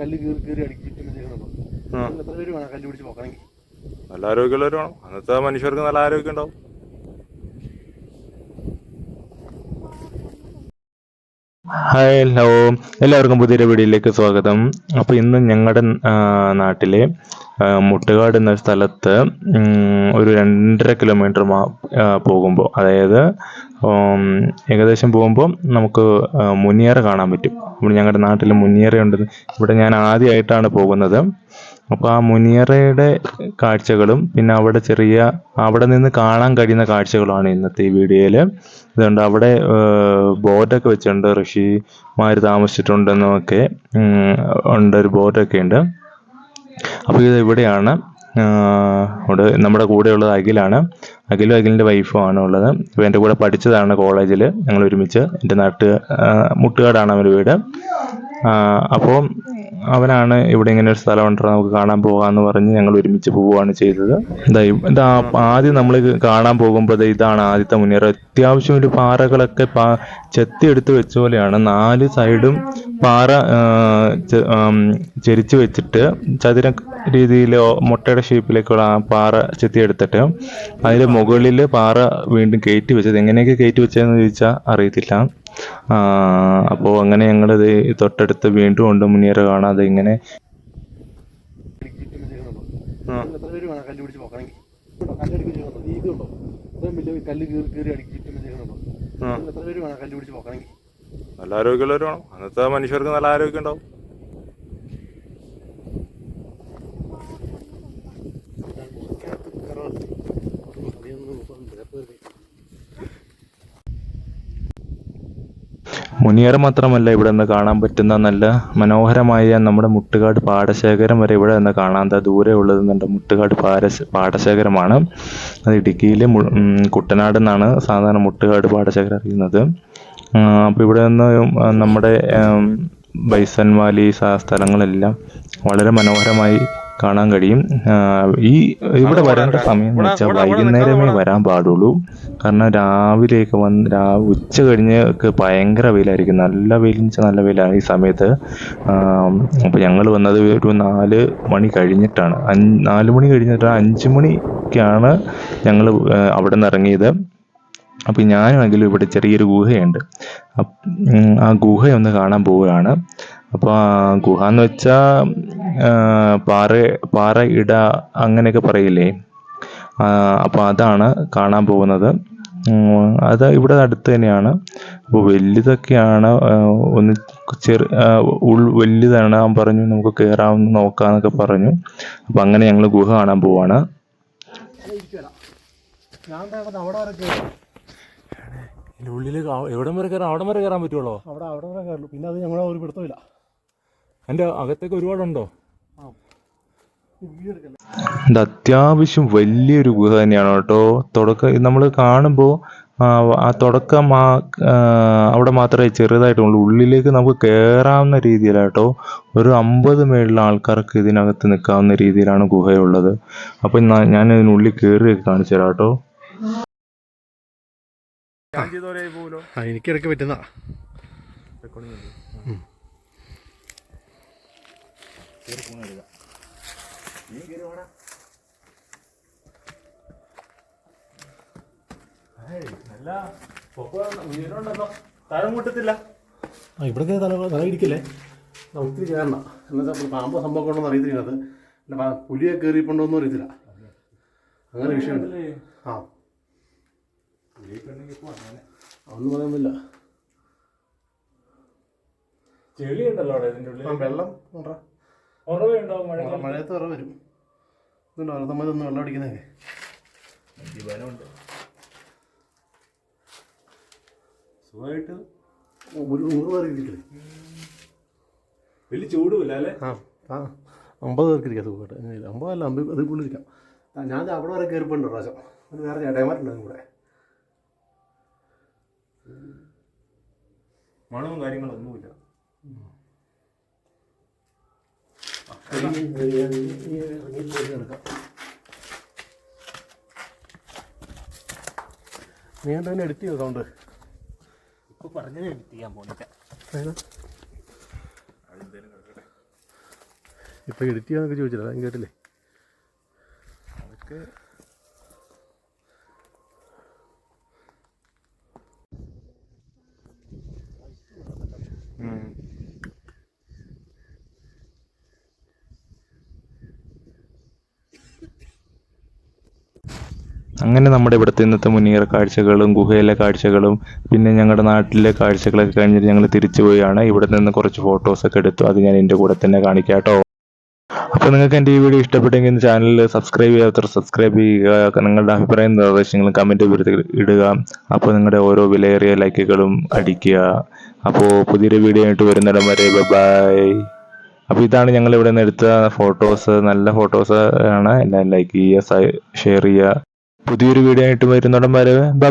കല്ല് കീറി കീറി അടിക്കി ചുറ്റും വെച്ചേക്കണല്ലോ ആ. എത്ര പേര് വേണം കല്ല് പിടിച്ച് പോക്കണമെങ്കിൽ? നല്ല ആരോഗ്യമുള്ളവർ വേണം. അന്നത്തെ മനുഷ്യർക്ക് നല്ല ആരോഗ്യം ഉണ്ടാവും. Hi hello. എല്ലാവർക്കും പുതിയൊരു വീഡിയോയിലേക്ക് സ്വാഗതം. അപ്പോൾ ഇന്ന് ഞങ്ങളുടെ നാട്ടിലെ മുട്ടുകാട് എന്ന സ്ഥലത്ത് ഒരു രണ്ടര കിലോമീറ്റർ മാ പോകുമ്പോൾ അതായത് ഏകദേശം പോകുമ്പോൾ നമുക്ക് മുനിയറ കാണാൻ പറ്റും. ഇവിടെ ഞങ്ങളുടെ നാട്ടിൽ മുനിയറയുണ്ട്. ഇവിടെ ഞാൻ ആദ്യമായിട്ടാണ് പോകുന്നത്. അപ്പോൾ ആ മുനിയറയുടെ കാഴ്ചകളും പിന്നെ അവിടെ ചെറിയ അവിടെ നിന്ന് കാണാൻ കഴിയുന്ന കാഴ്ചകളുമാണ് ഇന്നത്തെ ഈ വീഡിയോയിൽ ഇതുകൊണ്ട് അവിടെ ബോർഡൊക്കെ വെച്ചിട്ടുണ്ട്. ഋഷിമാർ താമസിച്ചിട്ടുണ്ടെന്നൊക്കെ ഉണ്ട് ഒരു ബോർഡൊക്കെ ഉണ്ട്. അപ്പോൾ ഇത് ഇവിടെയാണ്. ഇവിടെ നമ്മുടെ കൂടെയുള്ളത് അഖിലാണ്. അഖിലും അഖിലിന്റെ വൈഫും ആണ് ഉള്ളത്. ഇപ്പോൾ എന്റെ കൂടെ പഠിച്ചതാണ് കോളേജിൽ ഞങ്ങൾ ഒരുമിച്ച് എന്റെ നാട്ട് മുട്ടുകാടാണ് അവന്റെ വീട്. അപ്പോൾ അവനാണ് ഇവിടെ ഇങ്ങനെ ഒരു സ്ഥലം ഉണ്ടോ നമുക്ക് കാണാൻ പോകാമെന്ന് പറഞ്ഞ് ഞങ്ങൾ ഒരുമിച്ച് പോവുകയാണ് ചെയ്തത്. ഇതാ ആദ്യം നമ്മൾ കാണാൻ പോകുമ്പോൾ ഇതാണ് ആദ്യത്തെ മുന്നേറ. അത്യാവശ്യം ഒരു പാറകളൊക്കെ പാ ചെത്തി എടുത്ത് വെച്ച പോലെയാണ്. നാല് സൈഡും പാറ ചെരിച്ച് വെച്ചിട്ട് ചതുര രീതിയിലോ മുട്ടയുടെ ഷേപ്പിലേക്കുള്ള പാറ ചെത്തി എടുത്തിട്ട് അതിന്റെ മുകളിൽ പാറ വീണ്ടും കയറ്റി വെച്ചത്. എങ്ങനെയൊക്കെ കയറ്റി വെച്ചതെന്ന് ചോദിച്ചാൽ അറിയത്തില്ല. അപ്പോൾ അങ്ങനെ ഞങ്ങളിത് തൊട്ടടുത്ത് വീണ്ടും ഉണ്ട് മുനിയറ കാണാതെ ഇങ്ങനെ. നല്ല ആരോഗ്യമുള്ളവർ വേണം അന്നത്തെ മനുഷ്യർക്ക് നല്ല ആരോഗ്യം ഉണ്ടാവും. മുനിയറ മാത്രമല്ല ഇവിടെ നിന്ന് കാണാൻ പറ്റുന്ന നല്ല മനോഹരമായ നമ്മുടെ മുട്ടുകാട് പാടശേഖരം വരെ ഇവിടെ നിന്ന് കാണാൻ ദൂരെ ഉള്ളത് നമ്മുടെ മുട്ടുകാട് പാരശ് പാടശേഖരമാണ്. അത് ഇടുക്കിയിലെ കുട്ടനാട് എന്നാണ് സാധാരണ മുട്ടുകാട് പാടശേഖരം അറിയുന്നത്. അപ്പോൾ ഇവിടെ നിന്ന് നമ്മുടെ ബൈസൺ വാലി സ്ഥലങ്ങളെല്ലാം വളരെ മനോഹരമായി കാണാൻ കഴിയും. ഈ ഇവിടെ വരേണ്ട സമയം എന്ന് വെച്ചാൽ വൈകുന്നേരമേ വരാൻ പാടുള്ളൂ. കാരണം രാവിലെയൊക്കെ വന്ന് രാ- ഉച്ച കഴിഞ്ഞ് ഒക്കെ ഭയങ്കര വെയിലായിരിക്കും. നല്ല വെയിലെന്ന് വെച്ചാൽ നല്ല വെയിലാണ് ഈ സമയത്ത്. അപ്പോൾ ഞങ്ങൾ വന്നത് ഒരു നാല് മണി കഴിഞ്ഞിട്ടാണ്. നാല് മണി കഴിഞ്ഞിട്ട് അഞ്ച് മണിക്കാണ് ഞങ്ങൾ അവിടെ നിന്ന് ഇറങ്ങിയത്. അപ്പോൾ ഞാനാണെങ്കിലും ഇവിടെ ചെറിയൊരു ഗുഹയുണ്ട്. ആ ഗുഹയൊന്ന് കാണാൻ പോവുകയാണ്. അപ്പോൾ ആ ഗുഹ എന്ന് വെച്ചാൽ പാറ പാറ ഇട അങ്ങനെയൊക്കെ പറയില്ലേ? അപ്പോൾ അതാണ് കാണാൻ പോകുന്നത്. അത് ഇവിടെ അടുത്ത് തന്നെയാണ്. അപ്പോൾ വലുതൊക്കെയാണ് ഒന്ന് ചെറു ഉൾ വലുതാണ് അവൻ പറഞ്ഞു നമുക്ക് കയറാമെന്ന് നോക്കാമെന്നൊക്കെ പറഞ്ഞു. അപ്പോൾ അങ്ങനെ ഞങ്ങൾ ഗുഹ കാണാൻ പോവാണ്. ഞാൻ അവിടെ വരെ കയറും ഉള്ളിലേക്ക് എവിടം വരെ കയറാം അവിടം വരെ കയറാൻ പറ്റുള്ളോ അവിടെ അവിടെ വരെ കയറുള്ളൂ പിന്നെ അത് ഞങ്ങളെ ഒരു പിടുത്തമില്ല. എന്റെ അകത്തേക്ക് ഒരുപാടുണ്ടോ? ഇത് അത്യാവശ്യം വലിയൊരു ഗുഹ തന്നെയാണ് കേട്ടോ. തുടക്കം നമ്മൾ കാണുമ്പോൾ ആ തുടക്കം ആ അവിടെ മാത്രമേ ചെറുതായിട്ടുള്ളൂ. ഉള്ളിലേക്ക് നമുക്ക് കയറാവുന്ന രീതിയിലാണ് കേട്ടോ. ഒരു അമ്പത് മേളിലുള്ള ആൾക്കാർക്ക് ഇതിനകത്ത് നിൽക്കാവുന്ന രീതിയിലാണ് ഗുഹയുള്ളത്. അപ്പം ഞാൻ ഇതിനുള്ളിൽ കയറി കാണിച്ചു തരാം കേട്ടോ. ആ. എനിക്കിടയ്ക്ക് പറ്റുന്ന മുട്ടത്തില്ല ആ. ഇവിടൊക്കെ തല തല ഇടിക്കല്ലേ? ഒത്തിരി കയറണ എന്നുവെച്ചാൽ പാമ്പ് സംഭവം ഉണ്ടോന്ന് അറിയത്തില്ല അത് അല്ല പുലിയെ കയറിയിട്ടുണ്ടോന്നും അറിയത്തില്ല. അങ്ങനെ വിഷയമുണ്ട്. ആ. അവിടെ ഇതിന്റെ ഉള്ളിൽ വെള്ളം മഴ. മഴയത്ത് ഉറവ വരും. ഇതുണ്ടോ? ഒന്ന് വെള്ളം അടിക്കുന്നതൊക്കെ. സുഖമായിട്ട്? ഒരു നൂറ് ഇരിക്കില്ലേ വലിയ ചൂടുമില്ല അല്ലേ? ആ ആ അമ്പത് പേർക്ക് ഇരിക്കാം സുഖമായിട്ട്. അമ്പതല്ല അമ്പത് അതിൽ കൂടുതൽ ഇരിക്കാം ഞാൻ അവിടെ വരെ കയറിപ്പോണ്ട് പ്രാവശ്യം. ഒരു വേറെ ചേട്ടന്മാരുണ്ട് അതിന് കൂടെ. മണവും കാര്യങ്ങളൊന്നുമില്ല നീ തന്നെ എഡിറ്റ് ചെയ്തോ സൗണ്ട് ഇപ്പൊ പറഞ്ഞത് എഡിറ്റ് ചെയ്യാൻ പോണില്ല. ഇപ്പൊ എഡിറ്റ് ചെയ്യാന്നൊക്കെ ചോദിച്ചില്ല കേട്ടില്ലേ? അതൊക്കെ അങ്ങനെ നമ്മുടെ ഇവിടുത്തെ ഇന്നത്തെ മുനീറ കാഴ്ചകളും ഗുഹയിലെ കാഴ്ചകളും പിന്നെ ഞങ്ങളുടെ നാട്ടിലെ കാഴ്ചകളൊക്കെ കഴിഞ്ഞിട്ട് ഞങ്ങൾ തിരിച്ചു പോയാണ് ഇവിടെ നിന്ന് കുറച്ച് ഫോട്ടോസൊക്കെ എടുത്തു. അത് ഞാൻ എന്റെ കൂടെ തന്നെ കാണിക്കാം കേട്ടോ. അപ്പോൾ നിങ്ങൾക്ക് എന്റെ ഈ വീഡിയോ ഇഷ്ടപ്പെട്ടെങ്കിൽ ചാനൽ സബ്സ്ക്രൈബ് ചെയ്യാത്തവർ സബ്സ്ക്രൈബ് ചെയ്യുക. നിങ്ങളുടെ അഭിപ്രായം നിർദ്ദേശങ്ങളും കമന്റ് ഇടുക. അപ്പോൾ നിങ്ങളുടെ ഓരോ വിലയേറിയ ലൈക്കുകളും അടിക്കുക. അപ്പോൾ പുതിയൊരു വീഡിയോ ആയിട്ട് വരുന്നിടം വരെ ബൈ അപ്പോൾ ഇതാണ് ഞങ്ങൾ ഇവിടെ നിന്ന് എടുത്ത ഫോട്ടോസ് നല്ല ഫോട്ടോസ് ആണ്. എല്ലാം ലൈക്ക് ചെയ്യുക ഷെയർ ചെയ്യുക. പുതിയൊരു വീഡിയോ ആയിട്ട് വരുന്നിടം വരെ ബൈ